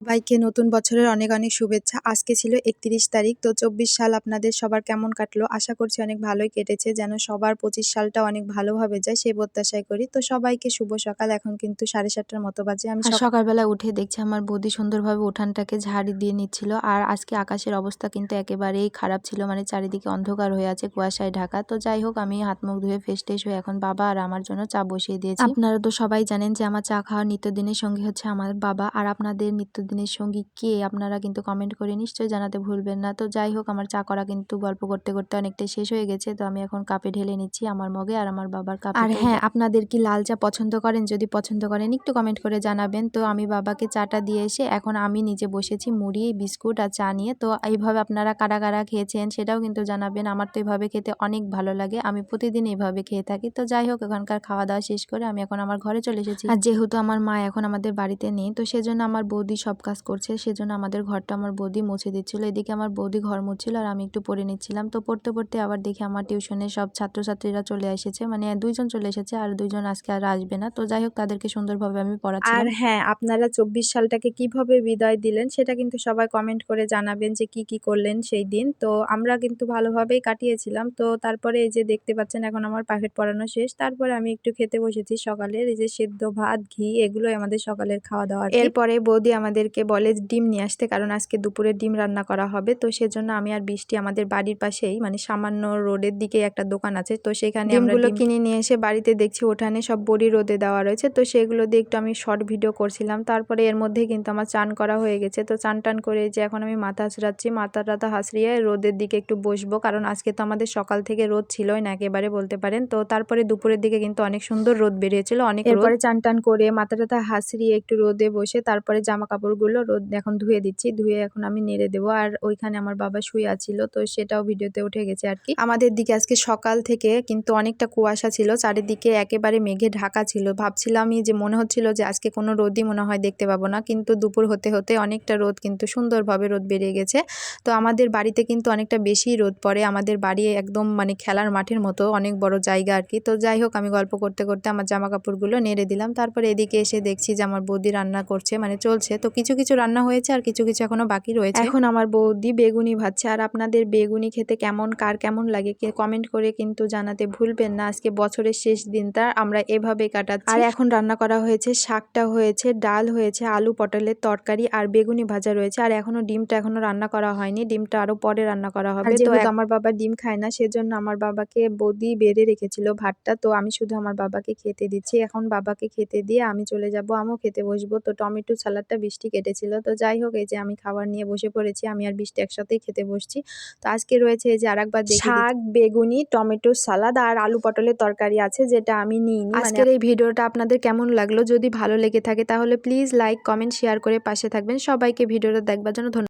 সবাইকে নতুন বছরের অনেক অনেক শুভেচ্ছা। আজকে ছিল একত্রিশ তারিখ তো চব্বিশ সাল আপনাদের সবার কেমন কাটলো? আশা করছি অনেক ভালোই কেটেছে যেন সবার পঁচিশ সালটা অনেক ভালোভাবে যায় সেই প্রত্যাশাই করি। তো সবাইকে শুভ সকাল এখন কিন্তু সাড়ে সাতটার মতো বাজে। আমি সকালবেলা উঠে দেখছি আমার বৌদি সুন্দরভাবে উঠানটাকে ঝাড়ি দিয়ে নিচ্ছিল আর আজকে আকাশের অবস্থা কিন্তু একেবারেই খারাপ ছিল মানে চারিদিকে অন্ধকার হয়ে আছে কুয়াশায় ঢাকা। তো যাই হোক আমি হাত মুখ ধুয়ে ফ্রেশ টেশ হয়ে এখন বাবা আর আমার জন্য চা বসিয়ে দিয়েছি। আপনারা তো সবাই জানেন যে আমার চা খাওয়ার নিত্যদিনের সঙ্গী হচ্ছে আমার বাবা আর আপনাদের নিত্যদিনের সঙ্গী কে? আপনারা কিন্তু কমেন্ট করে নিশ্চয়ই জানাতে ভুলবেন না। তো যাই হোক আমার চা করা কিন্তু গল্প করতে করতে অনেকটাই শেষ হয়ে গেছে। তো আমি এখন কাপে ঢেলে নিচ্ছি আমার মগে আর আমার বাবার কাপ। আর হ্যাঁ আপনাদের কি লাল চা পছন্দ করেন? যদি পছন্দ করেন একটু কমেন্ট করে জানাবেন। তো আমি বাবাকে চাটা দিয়ে এসে এখন আমি নিজে বসেছি মুড়ি বিস্কুট আর চা নিয়ে। তো এইভাবে আপনারা কারা কারা খেয়েছেন সেটাও কিন্তু জানাবেন। আমার তো এইভাবে খেতে অনেক ভালো লাগে। আমি প্রতিদিন এইভাবে খেয়ে থাকি। তো যাই হোক এখানকার খাওয়া দাওয়া শেষ করে আমি এখন আমার ঘরে চলে এসেছি। আর যেহেতু আমার মা এখন আমাদের বাড়িতে নেই তো সেজন্য আমার বৌদি সব কাজ করছে সেজন্য আমাদের ঘরটা আমার বৌদি মুছে দিচ্ছিল। এদিকে আমার বৌদি ঘর মুছছিল আর আমি একটু পড়ে নিচ্ছিলাম। তো পড়তে পড়তে আবার দেখি আমার টিউশনে সব ছাত্রছাত্রীরা চলে এসেছে। মানে দুইজন চলে এসেছে আর দুইজন আজকে আর আসবে না। তো যাই হোক তাদেরকে সুন্দরভাবে আমি পড়াচ্ছি আর হ্যাঁ আপনারা চব্বিশ সালটাকে কীভাবে বিদায় দিলেন সেটা কিন্তু সবাই কমেন্ট করে জানাবেন যে কি কি করলেন সেই দিন। তো আমরা কিন্তু ভালোভাবেই কাটিয়েছিলাম। তো তারপরে এই যে দেখতে পাচ্ছেন এখন আমার পাকেট পড়ানো শেষ। তারপরে আমি একটু খেতে বসেছি সকালের। এই যে সেদ্ধ ভাত ঘি এগুলোই আমাদের সকালের খাওয়া দাওয়া এরপরে বৌদি আমাদেরকে বলে ডিম নিয়ে আসতে কারণ আজকে দুপুরে ডিম রান্না করা হবে। তো সেজন্য আমি আর বৃষ্টি আমাদের বাড়ির পাশেই মানে সামান্য রোডের দিকে একটা দোকান আছে। তো সেখানে আমরা ডিমগুলো কিনে নিয়ে এসে বাড়িতে দেখছি ওঠানে সব বড়ি রোদে দেওয়া রয়েছে। তো সেগুলো দিয়ে একটু আমি শর্ট ভিডিও করছিলাম। তারপরে এর মধ্যে কিন্তু আমার চান করা হয়ে গেছে। তো চান টান করে যে এখন আমি মাথা হাসড়াচ্ছি মাথা টাথা হাসড়িয়ে রোদের দিকে একটু বসবো কারণ আজকে তো আমাদের সকাল থেকে রোদ ছিলই না একেবারে বলতে পারেন। তো তারপরে দুপুরের দিকে কিন্তু অনেক সুন্দর রোদ বেরিয়েছিল অনেক এরপরে চান টান করে মাথা টাথা হাসড়িয়ে একটু রোদে বসে তারপরে জামা কাপড়গুলো রোদ, এখন ধুয়ে দিচ্ছি, ধুয়ে এখন আমি নেড়ে দেবো। আর ওইখানে আমার বাবা শুয়ে আছিল, তো সেটাও ভিডিওতে উঠে গেছে আর কি। আমাদের দিকে আজকে সকাল থেকে কিন্তু অনেকটা কুয়াশা ছিল, চারিদিকে একেবারে মেঘে ঢাকা ছিল। ভাবছিলামই যে মনে হচ্ছিল যে আজকে কোনো রোদই মনে হয় দেখতে পাবো না, কিন্তু দুপুর হতে হতে অনেকটা রোদ কিন্তু সুন্দরভাবে রোদ বেরিয়ে গেছে। তো আমাদের বাড়িতে কিন্তু অনেকটা বেশি রোদ পড়ে, আমাদের বাড়ি একদম মানে খেলার মাঠের মতো, অনেক বড় জায়গা আর কি। তো যাই হোক, আমি গল্প করতে করতে আমার জামা কাপড়গুলো নেড়ে দিলাম। তারপরে এদিকে এসে দেখছি যে আমার বৌদি রান্না করছে মানে চলছে। তো কিছু কিছু কিছু রান্না হয়েছে আর কিছু কিছু এখনও বাকি রয়েছে। এখন আমার বৌদি বেগুনি ভাজছে আর আপনাদের বেগুনি খেতে কেমন কার কেমন লাগে কমেন্ট করে কিন্তু জানাতে ভুলবেন না। আজকে বছরের শেষ দিনটা আমরা এভাবে কাটাচ্ছি। আর এখন রান্না করা হয়েছে শাকটা হয়েছে ডাল হয়েছে আলু পটলের তরকারি আর বেগুনি ভাজা রয়েছে। আর এখনও ডিমটা এখনও রান্না করা হয়নি ডিমটা আরও পরে রান্না করা হবে। তো আমার বাবা ডিম খায় না সেজন্য আমার বাবাকে বৌদি বেড়ে রেখেছিল ভাতটা। তো আমি শুধু আমার বাবাকে খেতে দিচ্ছি। এখন বাবাকে খেতে দিয়ে আমি চলে যাব আমিও খেতে বসবো। তো টমেটো সালাডটা বৃষ্টি কেটেছিল। তো যাই হোক এই যে আমি খাবার নিয়ে বসে পড়েছি আমি আর বৃষ্টি একসাথেই খেতে বসছি। তো আজকে রয়েছে এই যে আর একবার শাক বেগুনি টমেটো সালাদ আর আলু পটলের তরকারি আছে যেটা আমি নিই আজকের এই ভিডিওটা আপনাদের কেমন লাগল? যদি ভালো লেগে থাকে তাহলে প্লিজ লাইক কমেন্ট শেয়ার করে পাশে থাকবেন। সবাইকে ভিডিওটা দেখবার জন্য ধন্যবাদ।